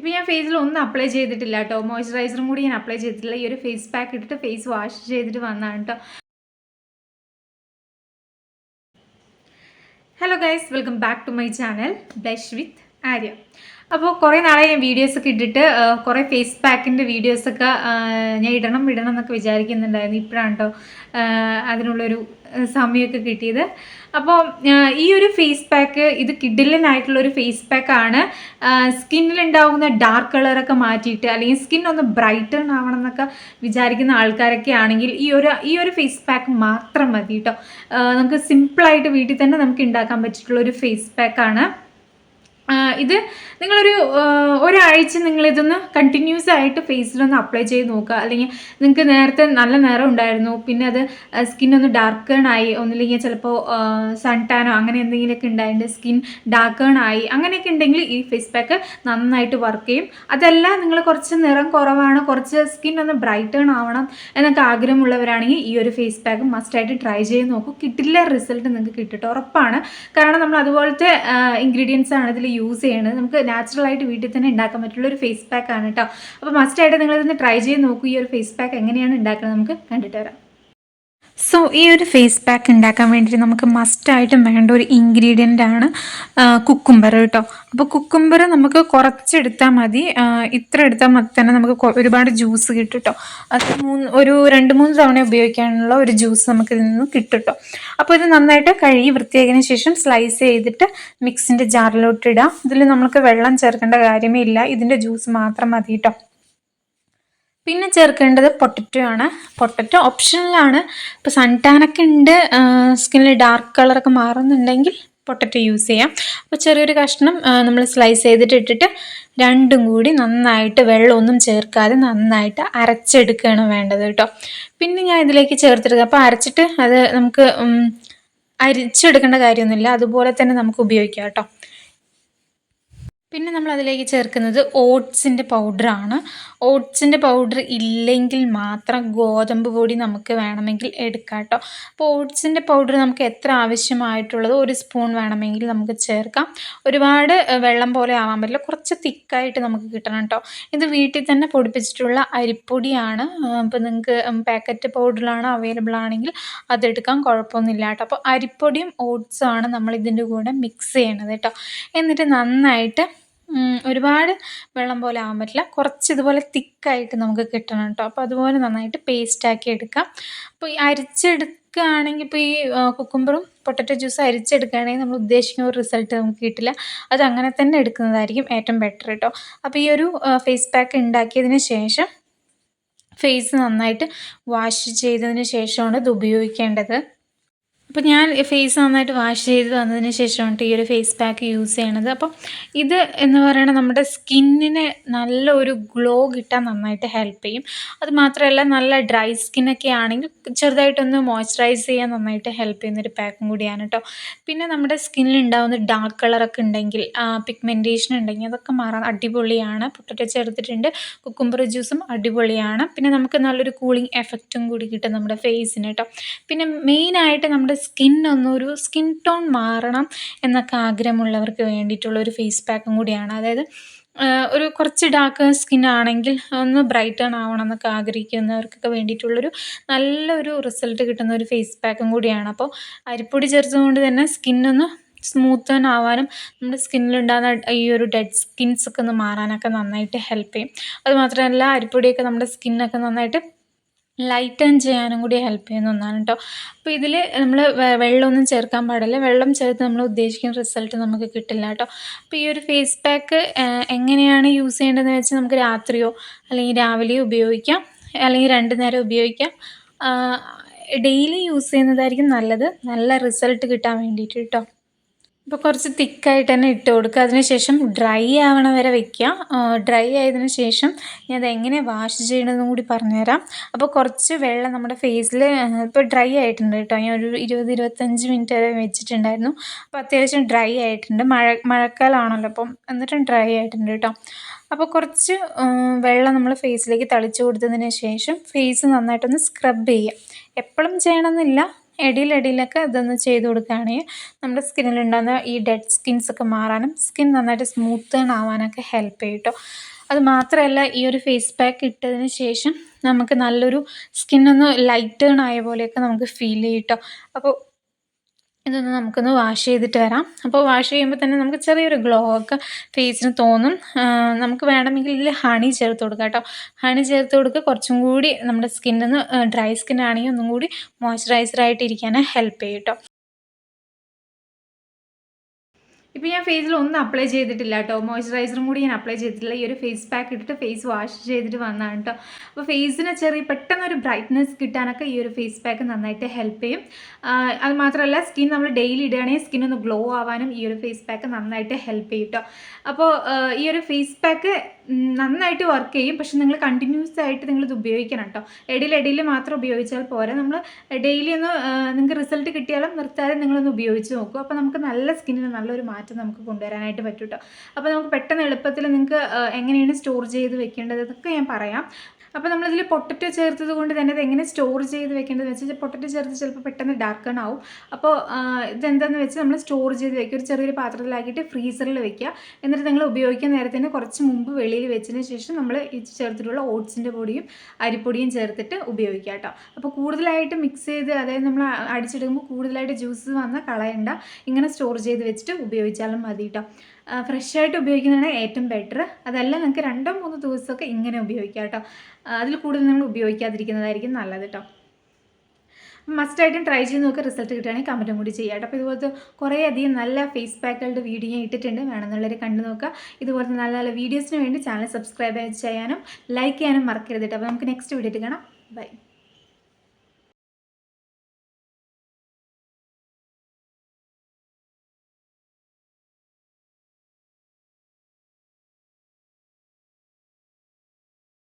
ഇപ്പോൾ ഞാൻ ഫേസിൽ ഒന്നും അപ്ലൈ ചെയ്തിട്ടില്ല കേട്ടോ മോയ്സ്ചറൈസറും കൂടി ഞാൻ അപ്ലൈ ചെയ്തിട്ടില്ല. ഈ ഒരു ഫേസ് പാക്ക് ഇട്ടിട്ട് ഫേസ് വാഷ് ചെയ്തിട്ട് വന്നതാണ് കേട്ടോ hello guys welcome back to my channel blush with Arya അപ്പോൾ കുറേ നാളെ ഞാൻ വീഡിയോസൊക്കെ ഇട്ടിട്ട് കുറേ ഫേസ് പാക്കിന്റെ വീഡിയോസൊക്കെ ഞാൻ ഇടണം ഇടണം എന്നൊക്കെ വിചാരിക്കുന്നുണ്ടായിരുന്നു. ഇപ്പോഴാണ് കേട്ടോ അതിനുള്ളൊരു സമയമൊക്കെ കിട്ടിയത്. അപ്പോൾ ഈ ഒരു ഫേസ് പാക്ക് ഇത് കിഡിലനായിട്ടുള്ള ഒരു ഫേസ് പാക്കാണ് സ്കിന്നിലുണ്ടാകുന്ന ഡാർക്ക് കളറൊക്കെ മാറ്റിയിട്ട് അല്ലെങ്കിൽ സ്കിൻ ഒന്ന് ബ്രൈറ്റൺ ആവണം എന്നൊക്കെ വിചാരിക്കുന്ന ആൾക്കാരൊക്കെ ആണെങ്കിൽ ഈ ഒരു ഈ ഒരു ഫേസ് പാക്ക് മാത്രം മതി കേട്ടോ നമുക്ക് സിമ്പിളായിട്ട് വീട്ടിൽ തന്നെ നമുക്ക് ഉണ്ടാക്കാൻ പറ്റിയിട്ടുള്ള ഒരു ഫേസ് പാക്കാണ് ഇത് നിങ്ങളൊരു ഒരാഴ്ച നിങ്ങളിതൊന്ന് കണ്ടിന്യൂസ് ആയിട്ട് ഫേസിലൊന്ന് അപ്ലൈ ചെയ്ത് നോക്കുക. അല്ലെങ്കിൽ നിങ്ങൾക്ക് നേരത്തെ നല്ല നിറം ഉണ്ടായിരുന്നു. പിന്നെ അത് സ്കിൻ ഒന്ന് ഡാർക്കേൺ ആയി. ഒന്നില്ലെങ്കിൽ ചിലപ്പോൾ സൺ ടാനോ അങ്ങനെ എന്തെങ്കിലുമൊക്കെ ഉണ്ടായിട്ട് സ്കിൻ ഡാർക്കേൺ ആയി. അങ്ങനെയൊക്കെ ഉണ്ടെങ്കിൽ ഈ ഫേസ് പാക്ക് നന്നായിട്ട് വർക്ക് ചെയ്യും. അതല്ല നിങ്ങൾ കുറച്ച് നിറം കുറവാണ്. കുറച്ച് സ്കിൻ ഒന്ന് ബ്രൈറ്റേൺ ആവണം എന്നൊക്കെ ആഗ്രഹമുള്ളവരാണെങ്കിൽ ഈ ഒരു ഫേസ് പാക്ക് മസ്റ്റായിട്ട് ട്രൈ ചെയ്ത് നോക്കും. കിട്ടില്ല റിസൾട്ട് നിങ്ങൾക്ക് കിട്ടിട്ട് ഉറപ്പാണ്. കാരണം നമ്മൾ അതുപോലത്തെ ഇൻഗ്രീഡിയൻസ് ആണ് ഇതിൽ യൂസ് ചെയ്യുന്നത് നമുക്ക് നാച്ചുറൽ ആയിട്ട് വീട്ടിൽ തന്നെ ഉണ്ടാക്കാൻ പറ്റുള്ള ഒരു ഫേസ് പാക്ക് ആണ് കേട്ടോ അപ്പോൾ മസ്റ്റായിട്ട് നിങ്ങൾ ഇതൊന്ന് ട്രൈ ചെയ്ത് നോക്കൂ. ഈ ഒരു ഫേസ് പാക്ക് എങ്ങനെയാണ് ഉണ്ടാക്കുന്നത് നമുക്ക് കണ്ടിട്ട് വരാം. സോ ഈ ഒരു ഫേസ് പാക്ക് ഉണ്ടാക്കാൻ വേണ്ടിയിട്ട് നമുക്ക് മസ്റ്റായിട്ടും വേണ്ട ഒരു ഇൻഗ്രീഡിയന്റ് ആണ് കുക്കുംബർ കേട്ടോ. അപ്പോൾ കുക്കുംബർ നമുക്ക് കുറച്ചെടുത്താൽ മതി. ഇത്ര എടുത്താൽ മതി തന്നെ നമുക്ക് ഒരുപാട് ജ്യൂസ് കിട്ടും കേട്ടോ. അത് മൂന്ന് ഒരു രണ്ട് മൂന്ന് തവണ ഉപയോഗിക്കാനുള്ള ഒരു ജ്യൂസ് നമുക്ക് ഇതിൽ നിന്ന് കിട്ടും കേട്ടോ. അപ്പോൾ ഇത് നന്നായിട്ട് കഴുകി വൃത്തിയാക്കിയതിന് ശേഷം സ്ലൈസ് ചെയ്തിട്ട് മിക്സിന്റെ ജാറിലോട്ട് ഇടാം. ഇതിൽ നമുക്ക് വെള്ളം ചേർക്കേണ്ട കാര്യമേ ഇല്ല. ഇതിന്റെ ജ്യൂസ് മാത്രം മതി കേട്ടോ. പിന്നെ ചേർക്കേണ്ടത് പൊട്ടറ്റോ ആണ്. പൊട്ടറ്റോ ഓപ്ഷണലാണ് ഇപ്പോൾ സൺടാനൊക്കെ ഉണ്ട് സ്കിന്നിൽ ഡാർക്ക് കളറൊക്കെ മാറുന്നുണ്ടെങ്കിൽ പൊട്ടറ്റോ യൂസ് ചെയ്യാം. അപ്പോൾ ചെറിയൊരു കഷ്ണം നമ്മൾ സ്ലൈസ് ചെയ്തിട്ട് ഇട്ടിട്ട് രണ്ടും കൂടി നന്നായിട്ട് വെള്ളമൊന്നും ചേർക്കാതെ നന്നായിട്ട് അരച്ചെടുക്കുകയാണ് വേണ്ടത് കേട്ടോ. പിന്നെ ഞാൻ ഇതിലേക്ക് ചേർത്തെടുക്കുക അപ്പോൾ അരച്ചിട്ട് അത് നമുക്ക് അരിച്ചെടുക്കേണ്ട കാര്യമൊന്നുമില്ല. അതുപോലെ തന്നെ നമുക്ക് ഉപയോഗിക്കാം കേട്ടോ. പിന്നെ നമ്മൾ അതിലേക്ക് ചേർക്കുന്നത് ഓട്സിന്റെ പൗഡറാണ്. ഓട്സിന്റെ പൗഡർ ഇല്ലെങ്കിൽ മാത്രം ഗോതമ്പ് പൊടി നമുക്ക് വേണമെങ്കിൽ എടുക്കാം കേട്ടോ അപ്പോൾ ഓട്സിന്റെ പൗഡർ നമുക്ക് എത്ര ആവശ്യമായിട്ടുള്ളത് ഒരു സ്പൂൺ വേണമെങ്കിൽ നമുക്ക് ചേർക്കാം. ഒരുപാട് വെള്ളം പോലെ ആവാൻ പറ്റില്ല. കുറച്ച് തിക്കായിട്ട് നമുക്ക് കിട്ടണം കേട്ടോ ഇത് വീട്ടിൽ തന്നെ പൊടിപ്പിച്ചിട്ടുള്ള അരിപ്പൊടിയാണ്. അപ്പോൾ നിങ്ങൾക്ക് പാക്കറ്റ് പൗഡറിലാണ് അവൈലബിൾ ആണെങ്കിൽ അതെടുക്കാൻ കുഴപ്പമൊന്നുമില്ല കേട്ടോ അപ്പോൾ അരിപ്പൊടിയും ഓട്സും ആണ് നമ്മൾ ഇതിന്റെ കൂടെ മിക്സ് ചെയ്യണത് കേട്ടോ എന്നിട്ട് നന്നായിട്ട് ഒരുപാട് വെള്ളം പോലെ ആവാൻ പറ്റില്ല. കുറച്ച് ഇതുപോലെ തിക്കായിട്ട് നമുക്ക് കിട്ടണം കേട്ടോ. അപ്പോൾ അതുപോലെ നന്നായിട്ട് പേസ്റ്റാക്കി എടുക്കാം. അപ്പോൾ ഈ അരിച്ചെടുക്കുകയാണെങ്കിൽ ഇപ്പോൾ ഈ കുക്കുംബറും പൊട്ടറ്റോ ജ്യൂസ് അരിച്ചെടുക്കുകയാണെങ്കിൽ നമ്മൾ ഉദ്ദേശിക്കുന്ന ഒരു റിസൾട്ട് നമുക്ക് കിട്ടില്ല. അത് അങ്ങനെ തന്നെ എടുക്കുന്നതായിരിക്കും ഏറ്റവും ബെറ്റർ കേട്ടോ. അപ്പോൾ ഈ ഒരു ഫേസ് പാക്ക് ഉണ്ടാക്കിയതിന് ശേഷം ഫേസ് നന്നായിട്ട് വാഷ് ചെയ്തതിന് ശേഷമാണ് ഇത് ഉപയോഗിക്കേണ്ടത്. അപ്പോൾ ഞാൻ ഫേസ് നന്നായിട്ട് വാഷ് ചെയ്ത് വന്നതിന് ശേഷമാണ് ഈ ഒരു ഫേസ് പാക്ക് യൂസ് ചെയ്യണത്. അപ്പം ഇത് എന്ന് പറയുന്നത് നമ്മുടെ സ്കിന്നിന് നല്ല ഒരു ഗ്ലോ കിട്ടാൻ നന്നായിട്ട് ഹെൽപ്പ് ചെയ്യും. അത് മാത്രമല്ല നല്ല ഡ്രൈ സ്കിന്നൊക്കെ ആണെങ്കിൽ ചെറുതായിട്ടൊന്ന് മോയ്സ്ചറൈസ് ചെയ്യാൻ നന്നായിട്ട് ഹെൽപ്പ് ചെയ്യുന്നൊരു പാക്കും കൂടിയാണ് കേട്ടോ പിന്നെ നമ്മുടെ സ്കിന്നിൽ ഉണ്ടാകുന്ന ഡാർക്ക് കളറൊക്കെ ഉണ്ടെങ്കിൽ പിഗ്മെന്റേഷൻ ഉണ്ടെങ്കിൽ അതൊക്കെ മാറാൻ അടിപൊളിയാണ്. പൊട്ടറ്റോ ചേർത്തിട്ടുണ്ട് കുക്കുംബർ ജ്യൂസും അടിപൊളിയാണ്. പിന്നെ നമുക്ക് നല്ലൊരു കൂളിംഗ് എഫക്റ്റും കൂടി കിട്ടും നമ്മുടെ ഫേസിന് കേട്ടോ പിന്നെ മെയിനായിട്ട് നമ്മുടെ സ്കിൻ ഒന്നൊരു സ്കിൻ ടോൺ മാറണം എന്നൊക്കെ ആഗ്രഹമുള്ളവർക്ക് വേണ്ടിയിട്ടുള്ള ഒരു ഫേസ് പാക്കും കൂടിയാണ്. അതായത് ഒരു കുറച്ച് ഡാർക്ക് സ്കിൻ ആണെങ്കിൽ ഒന്ന് ബ്രൈറ്റൺ ആവണം എന്നൊക്കെ ആഗ്രഹിക്കുന്നവർക്കൊക്കെ വേണ്ടിയിട്ടുള്ളൊരു നല്ലൊരു റിസൾട്ട് കിട്ടുന്ന ഒരു ഫേസ് പാക്കും കൂടിയാണ്. അപ്പോൾ അരിപ്പൊടി ചേർത്തുകൊണ്ട് തന്നെ സ്കിന്നൊന്ന് സ്മൂത്തൻ ആവാനും നമ്മുടെ സ്കിന്നിലുണ്ടാകുന്ന ഈ ഒരു ഡെഡ് സ്കിൻസൊക്കെ ഒന്ന് മാറാനൊക്കെ നന്നായിട്ട് ഹെൽപ്പ് ചെയ്യും. അതുമാത്രമല്ല അരിപ്പൊടിയൊക്കെ നമ്മുടെ സ്കിന്നൊക്കെ നന്നായിട്ട് ലൈറ്റൻ ചെയ്യാനും കൂടി ഹെൽപ്പ് ചെയ്യുന്ന ഒന്നാണ് കേട്ടോ അപ്പോൾ ഇതിൽ നമ്മൾ വെള്ളമൊന്നും ചേർക്കാൻ പാടില്ല. വെള്ളം ചേർത്ത് നമ്മൾ ഉദ്ദേശിക്കുന്ന റിസൾട്ട് നമുക്ക് കിട്ടില്ല കേട്ടോ അപ്പോൾ ഈ ഒരു ഫേസ് പാക്ക് എങ്ങനെയാണ് യൂസ് ചെയ്യേണ്ടതെന്ന് വെച്ചാൽ നമുക്ക് രാത്രിയോ അല്ലെങ്കിൽ രാവിലെയോ ഉപയോഗിക്കാം. അല്ലെങ്കിൽ രണ്ട് നേരം ഉപയോഗിക്കാം. ഡെയിലി യൂസ് ചെയ്യുന്നതായിരിക്കും നല്ലത്. നല്ല റിസൾട്ട് കിട്ടാൻ വേണ്ടിയിട്ട് കേട്ടോ അപ്പോൾ കുറച്ച് തിക്കായിട്ട് തന്നെ ഇട്ട് കൊടുക്കുക. അതിനുശേഷം ഡ്രൈ ആവണ വരെ വെക്കുക. ഡ്രൈ ആയതിനു ശേഷം ഞാൻ അത് എങ്ങനെ വാഷ് ചെയ്യണമെന്നും കൂടി പറഞ്ഞുതരാം. അപ്പോൾ കുറച്ച് വെള്ളം നമ്മുടെ ഫേസിൽ ഇപ്പോൾ ഡ്രൈ ആയിട്ടുണ്ട് കേട്ടോ. ഞാൻ ഒരു ഇരുപത് ഇരുപത്തഞ്ച് മിനിറ്റ് വരെ വെച്ചിട്ടുണ്ടായിരുന്നു. അപ്പോൾ അത്യാവശ്യം ഡ്രൈ ആയിട്ടുണ്ട്. മഴ മഴക്കാലമാണല്ലോ അപ്പം. എന്നിട്ടും ഡ്രൈ ആയിട്ടുണ്ട് കേട്ടോ. അപ്പോൾ കുറച്ച് വെള്ളം നമ്മൾ ഫേസിലേക്ക് തളിച്ചു കൊടുത്തതിന് ശേഷം ഫേസ് നന്നായിട്ടൊന്ന് സ്ക്രബ് ചെയ്യുക. എപ്പോഴും ചെയ്യണമെന്നില്ല. ഇടയിലിടയിലൊക്കെ ഇതൊന്ന് ചെയ്ത് കൊടുക്കുകയാണെങ്കിൽ നമ്മുടെ സ്കിന്നിലുണ്ടാകുന്ന ഈ ഡെഡ് സ്കിൻസ് ഒക്കെ മാറാനും സ്കിൻ നന്നായിട്ട് സ്മൂത്ത് ആവാനൊക്കെ ഹെൽപ്പ് ചെയ്യും കേട്ടോ. അത് മാത്രമല്ല ഈ ഒരു ഫേസ് പാക്ക് ഇട്ടതിന് ശേഷം നമുക്ക് നല്ലൊരു സ്കിന്നൊന്ന് ലൈറ്റേൺ ആയ പോലെയൊക്കെ നമുക്ക് ഫീൽ ചെയ്യും കേട്ടോ. അപ്പോൾ ഇതൊന്ന് നമുക്കൊന്ന് വാഷ് ചെയ്തിട്ട് വരാം. അപ്പോൾ വാഷ് ചെയ്യുമ്പോൾ തന്നെ നമുക്ക് ചെറിയൊരു ഗ്ലോ ഒക്കെ ഫേസിന് തോന്നും. നമുക്ക് വേണമെങ്കിൽ ഇതിൽ ഹണി ചേർത്ത് കൊടുക്കാം കേട്ടോ. ഹണി ചേർത്ത് കൊടുക്കുക. കുറച്ചും കൂടി നമ്മുടെ സ്കിന്നിന്ന് ഡ്രൈ സ്കിൻ ആണെങ്കിൽ ഒന്നും കൂടി മോയ്സ്ചറൈസർ ഇരിക്കാൻ ഹെൽപ്പ് ചെയ്യും കേട്ടോ. ഇപ്പോൾ ഞാൻ ഫേസിൽ ഒന്നും അപ്ലൈ ചെയ്തിട്ടില്ല കേട്ടോ മോയ്സ്ചറൈസറും കൂടി ഞാൻ അപ്ലൈ ചെയ്തിട്ടില്ല. ഈ ഒരു ഫേസ് പാക്ക് ഇട്ടിട്ട് ഫേസ് വാഷ് ചെയ്തിട്ട് വന്നതാണ് കേട്ടോ അപ്പോൾ ഫേസിന് ചെറിയ പെട്ടെന്ന് ഒരു ബ്രൈറ്റ്നെസ് കിട്ടാനൊക്കെ ഈ ഒരു ഫേസ് പാക്ക് നന്നായിട്ട് ഹെൽപ്പ് ചെയ്യും. അത് മാത്രമല്ല സ്കിൻ നമ്മൾ ഡെയിലി ഇടുകയാണെങ്കിൽ സ്കിൻ ഒന്ന് ഗ്ലോ ആവാനും ഈ ഒരു ഫേസ് പാക്ക് നന്നായിട്ട് ഹെൽപ്പ് ചെയ്യും കേട്ടോ അപ്പോൾ ഈ ഒരു ഫേസ് പാക്ക് നന്നായിട്ട് വർക്ക് ചെയ്യും. പക്ഷെ നിങ്ങൾ കണ്ടിന്യൂസ് ആയിട്ട് നിങ്ങൾ ഇത് ഉപയോഗിക്കണം കേട്ടോ ഇടയിൽ മാത്രം ഉപയോഗിച്ചാൽ പോരാ. നമ്മൾ ഡെയിലി ഒന്ന് നിങ്ങൾക്ക് റിസൾട്ട് കിട്ടിയാലും നിർത്താതെ നിങ്ങളൊന്ന് ഉപയോഗിച്ച് നോക്കും. അപ്പോൾ നമുക്ക് നല്ല സ്കിന്നിന് നല്ലൊരു മാറ്റം നമുക്ക് കൊണ്ടുവരാനായിട്ട് പറ്റും കേട്ടോ അപ്പോൾ നമുക്ക് പെട്ടെന്ന് എളുപ്പത്തിൽ നിങ്ങൾക്ക് എങ്ങനെയാണ് സ്റ്റോർ ചെയ്ത് വെക്കേണ്ടത്? എന്നൊക്കെ ഞാൻ പറയാം. അപ്പോൾ നമ്മളിതിൽ പൊട്ടറ്റോ ചേർത്തത് കൊണ്ട് തന്നെ ഇത് എങ്ങനെ സ്റ്റോർ ചെയ്ത് വെക്കേണ്ടതെന്ന് വെച്ചാൽ പൊട്ടറ്റോ ചേർത്ത് ചിലപ്പോൾ പെട്ടെന്ന് ഡാർക്കൺ ആവും. അപ്പോൾ ഇതെന്താണെന്ന് വെച്ചാൽ നമ്മൾ സ്റ്റോർ ചെയ്ത് വെക്കുക ഒരു ചെറിയൊരു പാത്രത്തിലാക്കിയിട്ട് ഫ്രീസറിൽ വെക്കുക. എന്നിട്ട് നിങ്ങൾ ഉപയോഗിക്കുന്ന നേരത്തിന് കുറച്ച് മുമ്പ് വെളിയിൽ വെച്ചതിന് ശേഷം നമ്മൾ ചേർത്തിട്ടുള്ള ഓട്സിന്റെ പൊടിയും അരിപ്പൊടിയും ചേർത്തിട്ട് ഉപയോഗിക്കുക കേട്ടോ. അപ്പോൾ കൂടുതലായിട്ട് മിക്സ് ചെയ്ത് അതായത് നമ്മൾ അടിച്ചെടുക്കുമ്പോൾ കൂടുതലായിട്ട് ജ്യൂസ് വന്നാൽ കളയണ്ട. ഇങ്ങനെ സ്റ്റോർ ചെയ്ത് വെച്ചിട്ട് ഉപയോഗിച്ചാലും മതി കേട്ടോ. ഫ്രഷ് ആയിട്ട് ഉപയോഗിക്കുന്നതാണ് ഏറ്റവും ബെറ്റർ അതല്ല നിങ്ങൾക്ക് രണ്ടോ മൂന്നോ ദിവസമൊക്കെ ഇങ്ങനെ ഉപയോഗിക്കാം കേട്ടോ. അതിൽ കൂടുതൽ നിങ്ങൾ ഉപയോഗിക്കാതിരിക്കുന്നതായിരിക്കും നല്ലത് കേട്ടോ. മസ്റ്റായിട്ടും ട്രൈ ചെയ്ത് നോക്കുക റിസൾട്ട് കിട്ടുകയാണെങ്കിൽ കമന്റും കൂടി ചെയ്യാം കേട്ടോ. അപ്പോൾ ഇതുപോലത്തെ കുറേ അധികം നല്ല ഫേസ് പാക്കുകളുടെ വീഡിയോ ഞാൻ ഇട്ടിട്ടുണ്ട്. വേണമെന്നുള്ളവർ കണ്ടു നോക്കുക. ഇതുപോലത്തെ നല്ല നല്ല വീഡിയോസിന് വേണ്ടി ചാനൽ സബ്സ്ക്രൈബ് ചെയ്യാനും ലൈക്ക് ചെയ്യാനും മറക്കരുത് കേട്ടോ. അപ്പോൾ നമുക്ക് നെക്സ്റ്റ് വീഡിയോ കാണാം. ബൈ